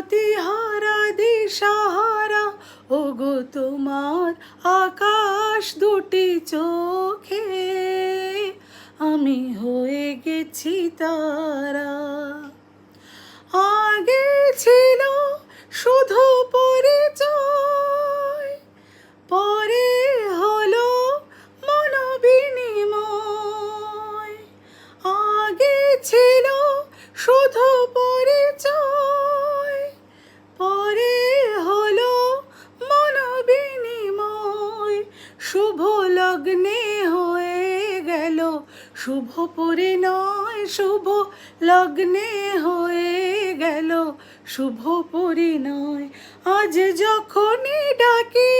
গতিহারা দিশাহারা। ও গো তোমার আকাশ দুটি চোখে। আমি হয়ে গেছি তারা। আগে ছিল শুধু পরিচয়, পরে হলো মনোবিনিময়। আগে ছিল শুধু পরিচয় শুভ পরিণয় শুভ লগ্নে হয়ে গেল। শুভ পরিণয় আজ যখনই ডাকি,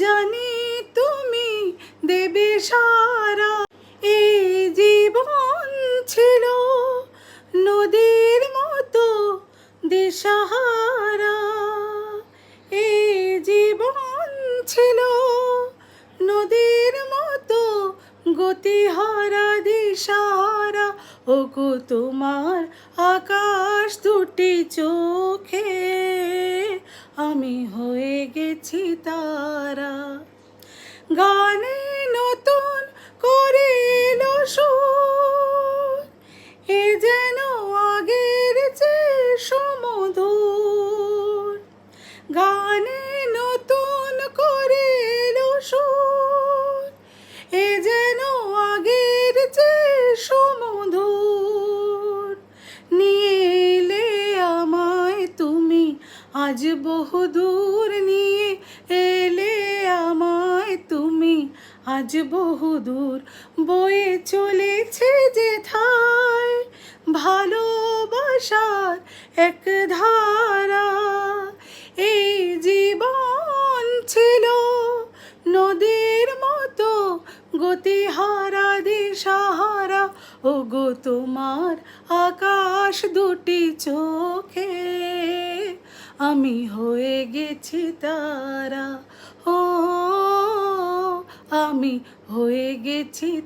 জানি তুমি দেবে সারা। এই জীবন ছিল নদীর মতো দিশাহারা গতিহারা ও গো তোমার আকাশ দুটি চোখে। আমি হয়ে গেছি তারা। গানে আজ বহুদূর নিয়ে এলে আমায় তুমি। আজ বহুদূর বয়ে চলেছে যে ঠায় ভালোবাসার এক ধারা। এই জীবন ছিল নদীর মতো, গতিহারা, দিশাহারা। ও গো তোমার আকাশ দুটি চোখে। আমি হয়ে গেছি তারা। ও আমি হয়ে গেছি